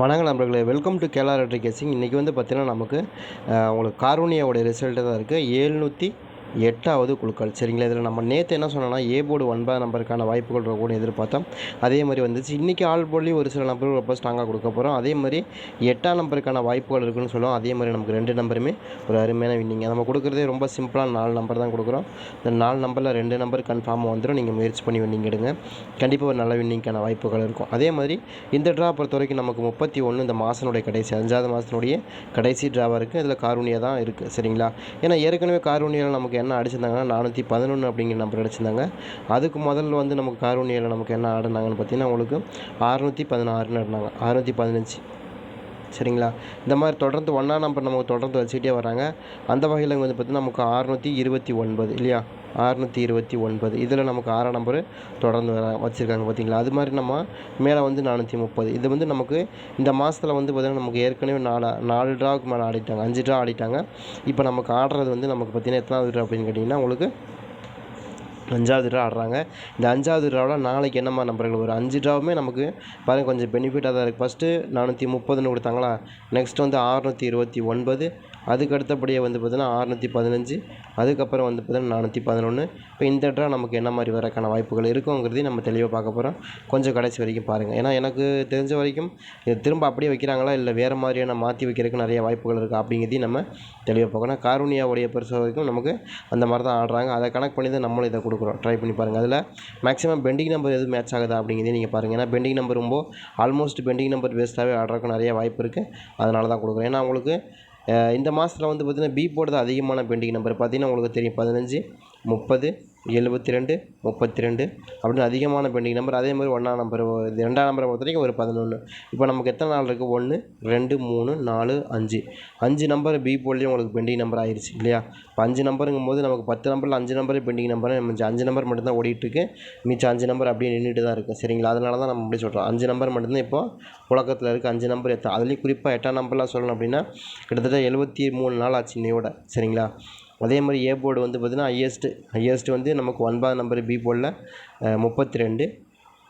வணக்கம் நண்பர்களே. Welcome to கேலா எலக்ட்ரிக் கேசிங் இன்றைக்கி வந்து பார்த்திங்கன்னா நமக்கு உங்களுக்கு காரூனியாவோட ரிசல்ட்டு தான் இருக்குது ஏழ்நூற்றி எட்டாவது குழுக்கள். சரிங்களா? இதில் நம்ம நேற்று என்ன சொன்னோம்னா ஏ போர்டு ஒன்பது நம்பருக்கான வாய்ப்புகள் இருக்கும்னு எதிர்பார்த்தோம். அதே மாதிரி வந்துச்சு. இன்றைக்கி ஆல் போர்ட்லேயும் ஒரு சில நம்பர்கள் ரொம்ப ஸ்ட்ராங்காக கொடுக்க போகிறோம் அதே மாதிரி எட்டாம் நம்பருக்கான வாய்ப்புகள் இருக்குன்னு சொல்லுவோம். அதே மாதிரி நமக்கு ரெண்டு நம்பருமே ஒரு அருமையான வின்னிங்க நம்ம கொடுக்குறதே ரொம்ப சிம்பிளான நாலு நம்பர் தான் கொடுக்குறோம். இந்த நாலு நம்பரில் ரெண்டு நம்பர் கன்ஃபார்மாக வந்துடும் நீங்கள் முயற்சி பண்ணி வின்னிங் எடுங்க. கண்டிப்பாக ஒரு நல்ல வின்னிங்க்கான வாய்ப்புகள் இருக்கும். அதே மாதிரி இந்த ட்ரா பொறுத்த வரைக்கும் நமக்கு முப்பத்தி ஒன்று இந்த மாதனுடைய கடைசி அஞ்சாவது மாதத்தினுடைய கடைசி ட்ராவாக இருக்குது இதில் காரூனியாக தான் இருக்குது சரிங்களா? ஏன்னா ஏற்கனவே காரூனியில் நமக்கு என்ன அடிச்சிருந்தாங்கன்னா நானூற்றி பதினொன்று அப்படிங்கிற நம்பர் அடிச்சிருந்தாங்க. அதுக்கு முதல்ல வந்து நமக்கு காரூனியாவில் நமக்கு என்ன ஆடினாங்கன்னு பார்த்தீங்கன்னா உங்களுக்கு அறுநூற்றி பதினாறுன்னு ஆடினாங்க. அறுநூற்றி பதினஞ்சு. சரிங்களா? இந்த மாதிரி தொடர்ந்து ஒன்றா நம்பர் நமக்கு தொடர்ந்து வச்சுக்கிட்டே வராங்க. அந்த வகையில் வந்து பார்த்திங்கன்னா நமக்கு அறுநூற்றி இருபத்தி ஒன்பது இல்லையா? அறுநூற்றி இருபத்தி ஒன்பது. இதில் நமக்கு ஆறாம் நம்பரு தொடர்ந்து வர வச்சுருக்காங்க பார்த்தீங்களா அது மாதிரி நம்ம மேலே வந்து நானூற்றி முப்பது. இது வந்து நமக்கு இந்த மாதத்தில் வந்து பார்த்திங்கன்னா நமக்கு ஏற்கனவே நாலு நாலு ட்ராவுக்கு மேலே ஆடிட்டாங்க அஞ்சு ட்ரா ஆடிட்டாங்க. இப்போ நமக்கு ஆடுறது வந்து நமக்கு பார்த்திங்கன்னா எத்தனாவது ட்ரா அப்படின்னு கேட்டிங்கன்னா உங்களுக்கு அஞ்சாவது ட்ரா ஆடுறாங்க. இந்த அஞ்சாவது ட்ராவில் நாளைக்கு என்னம்மா நம்பர்கள் வரும்? அஞ்சு ட்ராவுமே நமக்கு பாருங்கள் கொஞ்சம் பெனிஃபிட்டாக தான் இருக்குது ஃபஸ்ட்டு நானூற்றி முப்பதுன்னு கொடுத்தாங்களா? நெக்ஸ்ட் வந்து அறுநூற்றி இருபத்தி ஒன்பது. அதுக்கு அடுத்தபடியாக வந்து பார்த்தீங்கன்னா அறநூற்றி பதினஞ்சு அதுக்கப்புறம் வந்து பார்த்தீங்கன்னா நானூற்றி பதினொன்று இப்போ இந்த ட்ரா நமக்கு என்ன மாதிரி வரக்கான வாய்ப்புகள் இருக்குங்கிறதையும் நம்ம தெளிவாக பார்க்க போகிறோம் கொஞ்சம் கடைசி வரைக்கும் பாருங்கள் ஏன்னா எனக்கு தெரிஞ்ச வரைக்கும் இது திரும்ப அப்படியே வைக்கிறாங்களா இல்லை வேறு மாதிரியான மாற்றி வைக்கிறதுக்கு நிறைய வாய்ப்புகள் இருக்குது அப்படிங்கிறதையும் நம்ம தெளிவாக பார்க்கணும். காரூனியாவுடைய பொறுத்த வரைக்கும் நமக்கு அந்த மாதிரி தான் ஆடுறாங்க. அதை கனெக்ட் பண்ணி தான் நம்மளும் இதை கொடுக்குறோம். ட்ரை பண்ணி பாருங்கள் அதில் மேக்ஸிமம் பெண்டிங் நம்பர் எதுவும் மேட்ச் ஆகுதா அப்படிங்கிறதையும் நீங்கள் பாருங்கள் ஏன்னா பெண்டிங் நம்பர் ரொம்ப ஆல்மோஸ்ட் பெண்டிங் நம்பர் வேஸ்ட்டாகவே ஆடுறதுக்கு நிறைய வாய்ப்பு இருக்குது அதனால தான் கொடுக்குறோம். ஏன்னா உங்களுக்கு இந்த மாதத்தில் வந்து பார்த்திங்கன்னா பி போர்டு தான் அதிகமான பெண்டிங் நம்பர் பார்த்திங்கன்னா உங்களுக்கு தெரியும் பதினஞ்சு. முப்பது எழுபத்தி ரெண்டு முப்பத்தி ரெண்டு அப்படின்னு அதிகமான பெண்டிங் நம்பர். அதே மாதிரி ஒன்றாம் நம்பர் இது ரெண்டாம் நம்பரை பொறுத்த வரைக்கும் ஒரு பதினொன்று இப்போ நமக்கு எத்தனை நாள் இருக்குது ஒன்று ரெண்டு மூணு நாலு அஞ்சு. அஞ்சு நம்பர் பி போல்லையும் உங்களுக்கு பெண்டிங் நம்பர் ஆயிடுச்சு இல்லையா? இப்போ அஞ்சு நம்பருங்கும் போது நமக்கு பத்து நம்பரில் அஞ்சு நம்பர் பெண்டிங் நம்பர் மிச்சம் அஞ்சு நம்பர் மட்டும்தான் ஓடிட்டுருக்கு. மிச்சம் அஞ்சு நம்பர் அப்படியே நின்றுட்டு தான் இருக்குது சரிங்களா? அதனால தான் நம்ம அப்படி சொல்கிறோம் அஞ்சு நம்பர் மட்டும்தான் இப்போ புழக்கத்தில் இருக்குது அஞ்சு நம்பர் எத்தனை? அதுலேயும் குறிப்பாக எட்டாம் நம்பர்லாம் சொல்லணும் அப்படின்னா கிட்டத்தட்ட எழுபத்தி மூணு நாள் ஆச்சு இன்னையோட சரிங்களா? அதே மாதிரி ஏ போர்டு வந்து பார்த்திங்கன்னா ஹையஸ்ட்டு ஹையஸ்ட்டு வந்து நமக்கு ஒன்பதாம் நம்பர் பி போர்டில் முப்பத்தி ரெண்டு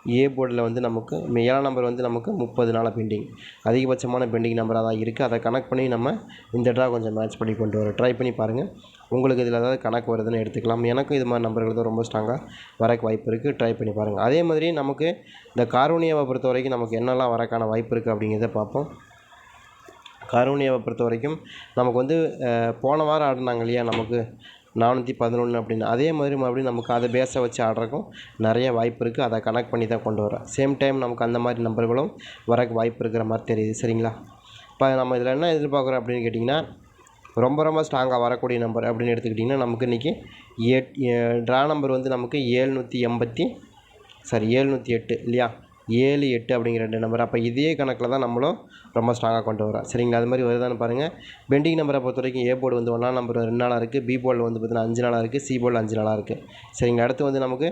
ஏ போர்டில் வந்து நமக்கு ஏழாம் நம்பர் வந்து நமக்கு முப்பது நாளாக பெண்டிங் அதிகபட்சமான பெண்டிங் நம்பராக தான் இருக்குது அதை கனெக்ட் பண்ணி நம்ம இந்த ட்ரா கொஞ்சம் மேட்ச் பண்ணி கொண்டு வரோம் ட்ரை பண்ணி பாருங்கள் உங்களுக்கு இதில் ஏதாவது கணக்கு வருதுன்னு எடுத்துக்கலாம். எனக்கும் இது மாதிரி நம்பர்கள் தான் ரொம்ப ஸ்ட்ராங்காக வரக்கு வாய்ப்பு இருக்குது ட்ரை பண்ணி பாருங்கள் அதே மாதிரி நமக்கு இந்த காரோனியாவை பொறுத்த வரைக்கும் நமக்கு என்னெல்லாம் வரக்கான வாய்ப்பு இருக்குது அப்படிங்கிறத பார்ப்போம். கருணியாவை பொறுத்த வரைக்கும் நமக்கு வந்து போன வாரம் ஆடினாங்க இல்லையா நமக்கு? நானூற்றி பதினொன்று அப்படின்னு. அதே மாதிரி மறுபடியும் நமக்கு அதை பேஸை வச்சு ஆடுறக்கும் நிறைய வாய்ப்பு இருக்குது அதை கனெக்ட் பண்ணி தான் கொண்டு வரோம் சேம் டைம் நமக்கு அந்த மாதிரி நம்பர்களும் வரக்கு வாய்ப்பு இருக்கிற மாதிரி தெரியுது. சரிங்களா? இப்போ நம்ம இதில் என்ன எதிர்பார்க்குறோம் அப்படின்னு கேட்டிங்கன்னா ரொம்ப ரொம்ப ஸ்ட்ராங்காக வரக்கூடிய நம்பர் அப்படின்னு எடுத்துக்கிட்டிங்கன்னா நமக்கு இன்றைக்கி எட் ட்ரா நம்பர் வந்து நமக்கு ஏழ்நூற்றி எண்பத்தி சாரி ஏழ்நூற்றி எட்டு இல்லையா? ஏழு எட்டு அப்படிங்கிற ரெண்டு நம்பர் அப்போ இதே கணக்கில் தான் நம்மளும் ரொம்ப ஸ்ட்ராங்காக கொண்டு வரோம் சரிங்களா? அது மாதிரி வருதான்னு பாருங்கள் பெண்டிங் நம்பரை பொறுத்த வரைக்கும் ஏ போர்டு வந்து ஒன்றாம் நம்பர் ரெண்டு நாளாக இருக்குது பி போர்டில் வந்து பார்த்தீங்கன்னா அஞ்சு நாளாக இருக்குது சி போர்டில் அஞ்சு நாளாக இருக்குது சரிங்க அடுத்து வந்து நமக்கு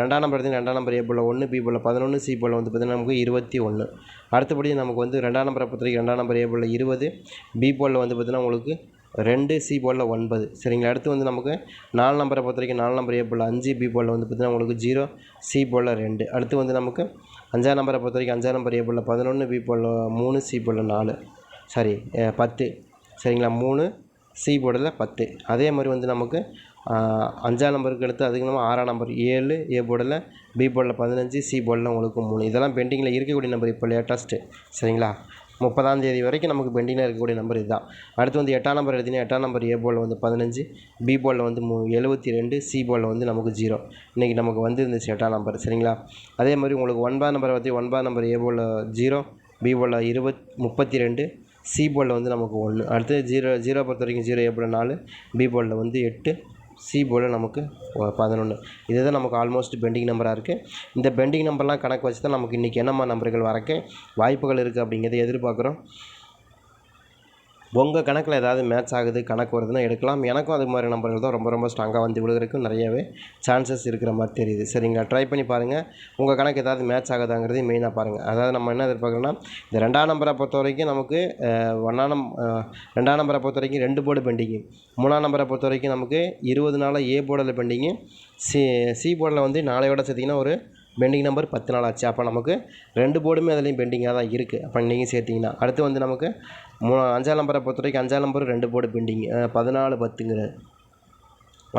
ரெண்டாம் நம்பர் எடுத்து ரெண்டாம் நம்பர் ஏ போல் ஒன்று பி போல் பதினொன்று சி போல் வந்து பார்த்திங்கன்னா நமக்கு இருபத்தி ஒன்று அடுத்தபடி நமக்கு வந்து ரெண்டாம் நம்பரை பொறுத்த வரைக்கும் ரெண்டாம் நம்பர் ஏ போல் இருபது. பி போலில் வந்து பார்த்திங்கன்னா உங்களுக்கு ரெண்டு சி போலில் ஒன்பது சரிங்களா அடுத்து வந்து நமக்கு நாலு நம்பரை பொறுத்த வரைக்கும் நாலு நம்பர் ஏ போல் அஞ்சு பி போலில் வந்து பார்த்திங்கன்னா உங்களுக்கு ஜீரோ சி போலில் ரெண்டு அடுத்து வந்து நமக்கு அஞ்சாம் நம்பரை பொறுத்த வரைக்கும் அஞ்சாம் நம்பர் ஏ போலில் பதினொன்று பி போலில் மூணு சி போலில் நாலு சாரி பத்து சரிங்களா மூணு சி போர்டில் பத்து அதே மாதிரி வந்து நமக்கு அஞ்சாம் நம்பருக்கு எடுத்து அதுக்கு நம்ம ஆறாம் நம்பர் ஏழு ஏ போர்டில் பி போர்டில் பதினஞ்சு சி போர்டில் உங்களுக்கு மூணு இதெல்லாம் பெண்டிங்கில் இருக்கக்கூடிய நம்பர் இப்போ லேட்டஸ்ட்டு சரிங்களா முப்பதாம் தேதி வரைக்கும் நமக்கு பெண்டிங்கில் இருக்கக்கூடிய நம்பர் இதுதான். அடுத்து வந்து எட்டாம் நம்பர் எடுத்தீங்கன்னா எட்டாம் நம்பர் ஏ வந்து பதினஞ்சு பி போலில் வந்து மு எழுபத்தி ரெண்டு சி போலில் வந்து நமக்கு ஜீரோ இன்றைக்கி நமக்கு வந்து இருந்துச்சு எட்டாம் நம்பர் சரிங்களா? அதே மாதிரி உங்களுக்கு ஒன்பதாம் நம்பரை பற்றி ஒன்பதாம் நம்பர் ஏ போலில் ஜீரோ பி போலில் இருபத் முப்பத்தி ரெண்டு சி போலில் வந்து நமக்கு ஒன்று அடுத்து ஜீரோ ஜீரோ பொறுத்த வரைக்கும் ஜீரோ ஏ நாலு பி போலில் வந்து எட்டு சி போல் நமக்கு பதினொன்று இதுதான் நமக்கு ஆல்மோஸ்ட் பெண்டிங் நம்பராக இருக்குது இந்த பெண்டிங் நம்பர்லாம் கணக்கு வச்சு தான் நமக்கு இன்றைக்கி என்னம்மா நம்பர்கள் வரக்க வாய்ப்புகள் இருக்குது அப்படிங்கிறத எதிர்பார்க்குறோம். உங்கள் கணக்கில் ஏதாவது மேட்ச் ஆகுது கணக்கு வருதுன்னா எடுக்கலாம். எனக்கும் அது மாதிரி நம்பர்கள் தான் ரொம்ப ரொம்ப ஸ்ட்ராங்காக வந்து விழுகிறதுக்கும் நிறையவே சான்சஸ் இருக்கிற மாதிரி தெரியுது. சரிங்களா? ட்ரை பண்ணி பாருங்கள் உங்கள் கணக்கு ஏதாவது மேட்ச் ஆகுதாங்கிறதையும் மெயினாக பாருங்கள் அதாவது நம்ம என்ன எதிர்பார்க்குறோன்னா இந்த ரெண்டாம் நம்பரை பொறுத்த வரைக்கும் நமக்கு ஒன்றாம் நம் ரெண்டாம் நம்பரை பொறுத்த வரைக்கும் ரெண்டு போர்டு பெண்டிங்கு மூணாம் நம்பரை பொறுத்த வரைக்கும் நமக்கு இருபது நாளாக ஏ போர்டில் பெண்டிங்கு சி சி போர்டில் வந்து நாளையோட சேர்த்திங்கன்னா ஒரு பெண்டிங் நம்பர் பத்து நாள் ஆச்சு. அப்போ நமக்கு ரெண்டு போர்டுமே அதுலேயும் பெண்டிங்காக தான் இருக்குது அப்போ நீங்கள் சேர்த்திங்கன்னா. அடுத்து வந்து நமக்கு மூ அஞ்சாம் நம்பரை பொறுத்த வரைக்கும் அஞ்சாம் நம்பர் ரெண்டு போர்டு பெண்டிங் பதினாலு பத்துங்கிற.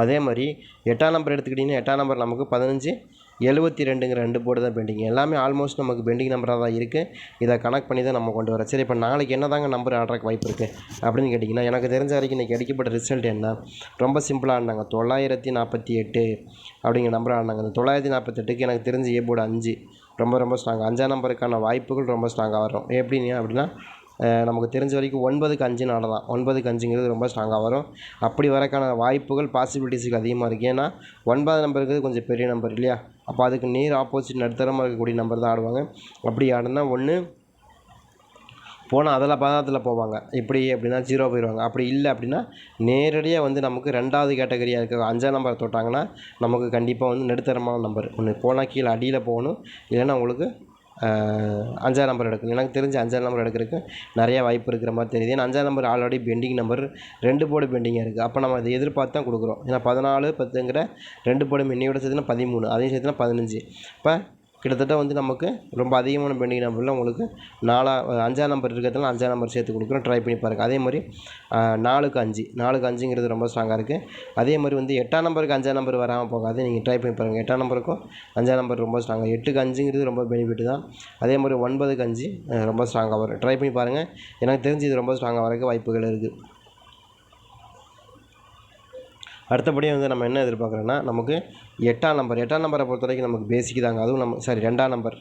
அதே மாதிரி எட்டாம் நம்பர் எடுத்துக்கிட்டிங்கன்னா எட்டாம் நம்பர் நமக்கு பதினஞ்சு எழுபத்தி ரெண்டுங்கிற ரெண்டு போர்டு தான் பெண்டிங். எல்லாமே ஆல்மோஸ்ட் நமக்கு பெண்டிங் நம்பராக தான் இருக்குது இதை கனெக்ட் பண்ணி தான் நம்ம கொண்டு வரோம் சரி இப்போ நாளைக்கு என்ன தாங்க நம்பர் ஆடுறக்கு வாய்ப்பு இருக்குது அப்படின்னு கேட்டிங்கன்னா எனக்கு தெரிஞ்ச வரைக்கும் இன்றைக்கி அடிக்கப்பட்ட ரிசல்ட் என்ன? ரொம்ப சிம்பிளாக ஆடினாங்க. தொள்ளாயிரத்தி நாற்பத்தி எட்டு அப்படிங்கிற நம்பர் ஆடினாங்க. அந்த தொள்ளாயிரத்தி நாற்பத்தெட்டுக்கு எனக்கு தெரிஞ்ச ஏ போர்டு அஞ்சு. ரொம்ப ரொம்ப ஸ்ட்ராங் அஞ்சாம் நம்பருக்கான வாய்ப்புகள் ரொம்ப ஸ்ட்ராங்காக வரும். எப்படின்னா அப்படின்னா நமக்கு தெரிஞ்ச வரைக்கும் ஒன்பதுக்கு அஞ்சு ஆடலாம் ஒன்பதுக்கு அஞ்சுங்கிறது ரொம்ப ஸ்ட்ராங்காக வரும். அப்படி வரக்கான வாய்ப்புகள் பாசிபிலிட்டிஸுக்கு அதிகமாக இருக்குது ஏன்னா ஒன்பது நம்பருங்கிறது கொஞ்சம் பெரிய நம்பர் இல்லையா? அப்போ அதுக்கு நேர் ஆப்போசிட் நடுத்தரமாக இருக்கக்கூடிய நம்பர் தான் ஆடுவாங்க. அப்படி ஆடினா ஒன்று போனால் அதில் பதத்தில் போவாங்க. இப்படி அப்படின்னா ஜீரோ போயிடுவாங்க அப்படி இல்லை அப்படின்னா நேரடியாக வந்து நமக்கு ரெண்டாவது கேட்டகரியாக இருக்க அஞ்சாம் நம்பர் தொட்டாங்கன்னா நமக்கு கண்டிப்பாக வந்து நடுத்தரமான நம்பர் ஒன்று போனால் கீழே அடியில் போகணும். இல்லைன்னா உங்களுக்கு அஞ்சாம் நம்பர் எடுக்கணும். எனக்கு தெரிஞ்சு அஞ்சாம் நம்பர் எடுக்கிறதுக்கு நிறையா வாய்ப்பு இருக்கிற மாதிரி தெரியுது. ஏன்னா அஞ்சாம் நம்பர் ஆல்ரெடி பெண்டிங் நம்பர் ரெண்டு போர்டு பெண்டிங்காக இருக்குது அப்போ நம்ம அதை எதிர்பார்த்து தான் கொடுக்குறோம். ஏன்னா பதினாலு பத்துங்கிற ரெண்டு போர்டு இன்னையோட சேர்த்துனா பதிமூணு அதையும் சேர்த்துனா பதினஞ்சு. இப்போ கிட்டத்தட்ட வந்து நமக்கு ரொம்ப அதிகமான பெண்டிங் நம்பரில் உங்களுக்கு நாலா அஞ்சாம் நம்பர் இருக்கிறதுனால அஞ்சாம் நம்பர் சேர்த்து கொடுக்குறோம் ட்ரை பண்ணி பாருங்கள் அதே மாதிரி நாலுக்கு அஞ்சு. நாலுக்கு அஞ்சுங்கிறது ரொம்ப ஸ்ட்ராங்காக இருக்குது அதே மாதிரி வந்து எட்டாம் நம்பருக்கு அஞ்சாம் நம்பர் வராமல் போகாது. நீங்கள் ட்ரை பண்ணி பாருங்கள் எட்டாம் நம்பருக்கும் அஞ்சாம் நம்பர் ரொம்ப ஸ்ட்ராங்காக எட்டுக்கு அஞ்சுங்கிறது ரொம்ப பெனிஃபிட் தான். அதே மாதிரி ஒன்பதுக்கு அஞ்சு ரொம்ப ஸ்ட்ராங்காக வரும். ட்ரை பண்ணி பாருங்கள் எனக்கு தெரிஞ்சு இது ரொம்ப ஸ்ட்ராங்காக வரக்கு வாய்ப்புகள் இருக்குது அடுத்தபடியாக வந்து நம்ம என்ன எதிர்பார்க்குறோன்னா நமக்கு எட்டாம் நம்பர் எட்டாம் நம்பரை பொறுத்த வரைக்கும் நமக்கு பேசிக் தாங்க. அதுவும் நம்ம சாரி ரெண்டாம் நம்பர்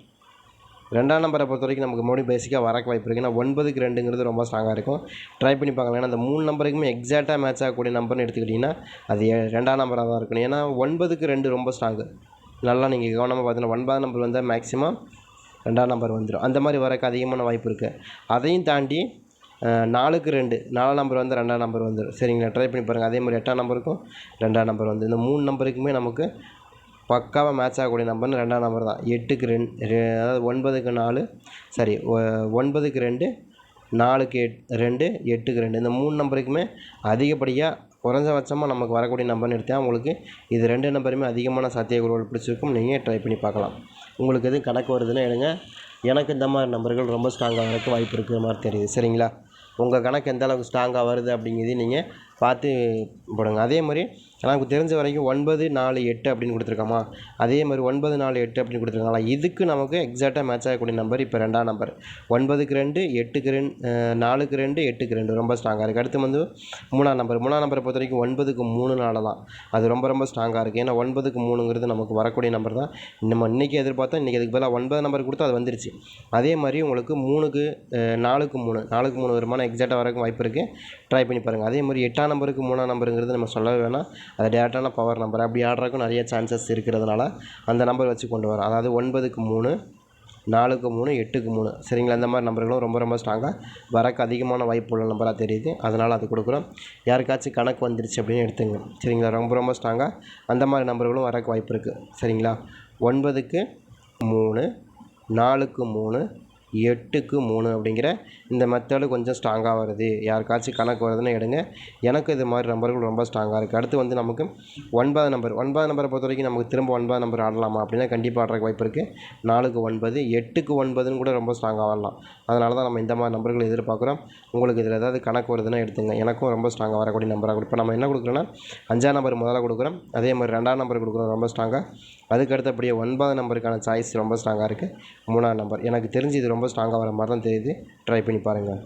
ரெண்டாம் நம்பரை பொறுத்த வரைக்கும் நமக்கு மறுபடியும் பேசிக்காக வரக்கு வாய்ப்பு இருக்குது ஏன்னா ஒன்பதுக்கு ரெண்டுங்கிறது ரொம்ப ஸ்ட்ராங்காக இருக்கும். ட்ரை பண்ணி பார்க்கலாம். ஏன்னா அந்த மூணு நம்பருக்குமே எக்ஸாக்டாக மேட்ச் ஆகக்கூடிய நம்பர்னு எடுத்துக்கிட்டிங்கன்னா அது ரெண்டாம் நம்பராக தான் இருக்கணும். ஏன்னா ஒன்பதுக்கு ரெண்டு ரொம்ப ஸ்ட்ராங்கு நல்லா நீங்கள் கவனமாக பார்த்தீங்கன்னா ஒன்பதாம் நம்பர் வந்தால் மேக்ஸிமம் ரெண்டாம் நம்பர் வந்துடும் அந்த மாதிரி வரக்கு அதிகமான வாய்ப்பு இருக்குது அதையும் தாண்டி நாலுக்கு ரெண்டு. நாலாம் நம்பர் வந்து ரெண்டாம் நம்பர் வந்துடும் சரிங்களா? ட்ரை பண்ணி பாருங்கள் அதே மாதிரி எட்டாம் நம்பருக்கும் ரெண்டாம் நம்பர் வந்து. இந்த மூணு நம்பருக்குமே நமக்கு பக்காவாக மேட்ச் ஆகக்கூடிய நம்பர்னு ரெண்டாம் நம்பர் தான். எட்டுக்கு ரெண்டு அதாவது ஒன்பதுக்கு நாலு சாரி ஒன்பதுக்கு ரெண்டு நாலுக்கு எட் ரெண்டு எட்டுக்கு ரெண்டு. இந்த மூணு நம்பருக்குமே அதிகப்படியாக குறைஞ்சபட்சமாக நமக்கு வரக்கூடிய நம்பர்னு எடுத்தால் உங்களுக்கு இது ரெண்டு நம்பருமே அதிகமான சாத்தியக்கூறுகள் பிடிச்சிருக்கும். நீங்கள் ட்ரை பண்ணி பார்க்கலாம். உங்களுக்கு எதுவும் கணக்கு வருதுன்னா எடுங்க எனக்கு இந்த மாதிரி நம்பர்கள் ரொம்ப ஸ்ட்ராங்காக இருக்க வாய்ப்பு இருக்கிற மாதிரி தெரியுது. சரிங்களா? உங்கள் கணக்கு எந்தளவுக்கு ஸ்ட்ராங்காக வருது அப்படிங்கிறதையும் நீங்கள் பார்த்து போடுங்க. அதே மாதிரி எனக்கு தெரிஞ்ச வரைக்கும் ஒன்பது நாலு எட்டு அப்படின்னு கொடுத்துருக்கோமா? அதே மாதிரி ஒன்பது நாலு எட்டு அப்படின்னு கொடுத்துருக்காங்களா? இதுக்கு நமக்கு எக்ஸாக்டாக மேட்ச் ஆகக்கூடிய நம்பர் இப்போ ரெண்டாம் நம்பர் ஒன்பதுக்கு ரெண்டு எட்டுக்கு ரெண்டு நாலுக்கு ரெண்டு எட்டுக்கு ரெண்டு. ரொம்ப ஸ்ட்ராங்காக இருக்குது அடுத்து வந்து மூணாம் நம்பர் மூணாம் நம்பரை பொறுத்த வரைக்கும் ஒன்பதுக்கு மூணு நாள் தான். அது ரொம்ப ரொம்ப ஸ்ட்ராங்காக இருக்குது ஏன்னா ஒன்பதுக்கு மூணுங்கிறது நமக்கு வரக்கூடிய நம்பர் தான். நம்ம இன்றைக்கி எதிர்பார்த்தா இன்றைக்கி அதுக்கு பதிலாக ஒன்பது நம்பர் கொடுத்து அது வந்துருச்சு. அதே மாதிரி உங்களுக்கு மூணுக்கு நாலுக்கு மூணு. நாலுக்கு மூணு வருமானம் எக்ஸாக்டாக வரக்கும் வாய்ப்பு இருக்குது ட்ரை பண்ணி பாருங்கள் அதே மாதிரி எட்டாம் நம்பருக்கு மூணாம் நம்பருங்கிறது நம்ம சொல்லவே வேணாம். அது டேரெக்டான பவர் நம்பர் அப்படி ஆடுறதுக்கும் நிறைய சான்சஸ் இருக்கிறதுனால அந்த நம்பர் வச்சு கொண்டு வரோம். அதாவது ஒன்பதுக்கு மூணு நாலுக்கு மூணு எட்டுக்கு மூணு. சரிங்களா? இந்த மாதிரி நம்பர்களும் ரொம்ப ரொம்ப ஸ்ட்ராங்காக வரக்கு அதிகமான வாய்ப்பு உள்ள நம்பராக தெரியுது. அதனால் அது கொடுக்குறோம். யாருக்காச்சும் கணக்கு வந்துருச்சு அப்படின்னு எடுத்துங்க சரிங்களா? ரொம்ப ரொம்ப ஸ்ட்ராங்காக அந்த மாதிரி நம்பர்களும் வரக்கு வாய்ப்பு இருக்குது சரிங்களா? ஒன்பதுக்கு மூணு நாலுக்கு மூணு எட்டுக்கு மூணு அப்படிங்கிற இந்த மெத்தடு கொஞ்சம் ஸ்ட்ராங்காக வருது. யாருக்காச்சும் கணக்கு வருதுன்னு எடுங்க. எனக்கு இது மாதிரி நம்பர்கள் ரொம்ப ஸ்ட்ராங்காக இருக்குது அடுத்து வந்து நமக்கு ஒன்பது நம்பர் ஒன்பது நம்பரை பொறுத்த வரைக்கும் நமக்கு திரும்ப ஒன்பது நம்பர் ஆடலாமா? அப்படின்னா கண்டிப்பாக ஆடுறதுக்கு வாய்ப்பு இருக்குது நாலுக்கு ஒன்பது எட்டுக்கு ஒன்பதுன்னு கூட ரொம்ப ஸ்ட்ராங்காக ஆடலாம். அதனால தான் நம்ம இந்த மாதிரி நம்பர்கள் எதிர்பார்க்குறோம். உங்களுக்கு இதில் ஏதாவது கணக்கு வருதுன்னா எடுத்துங்க. எனக்கும் ரொம்ப ஸ்ட்ராங்காக வரக்கூடிய நம்பராக கொடுப்போம் இப்போ நம்ம என்ன கொடுக்குறோன்னா அஞ்சாம் நம்பர் முதல்ல கொடுக்குறோம். அதே மாதிரி ரெண்டாம் நம்பர் கொடுக்குறோம். ரொம்ப ஸ்ட்ராங்காக அதுக்கு அடுத்தபடியே ஒன்பது நம்பருக்கான சாய்ஸ் ரொம்ப ஸ்ட்ராங்காக இருக்குது மூணாம் நம்பர் எனக்கு தெரிஞ்சு இது ரொம்ப ஸ்ட்ராங்காக வர மாதிரி தான் தெரியுது. ட்ரை பண்ணி பாருங்கள்